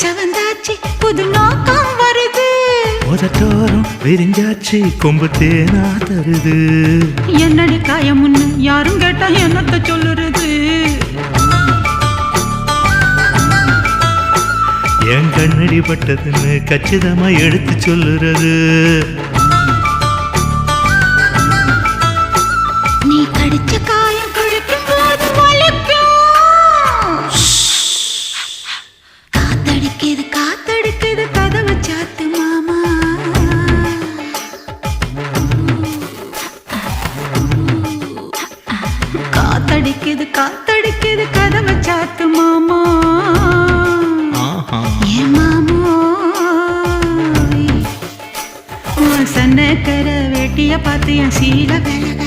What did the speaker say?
செவந்தாச்சி புது நோக்கம் வருது. உதட்டோரம் விரிஞ்சாச்சி கொம்பு தேனா தருது. என்னடி காயம் யாரும் கேட்டா என்னத்த சொல்லுறது? என் கண்ணடி பட்டதுன்னு கச்சிதமா எடுத்து சொல்லுறது. நீ கடிச்ச கா காத்தடிக்குது காத்தடிக்குது கதவை சாத்து மாமா. காத்தடிக்குது காத்தடிக்குது கதவை சாத்து மாமா. மாமோ. சன்னக்கர வேட்டிய பார்த்து என் சீல வேலை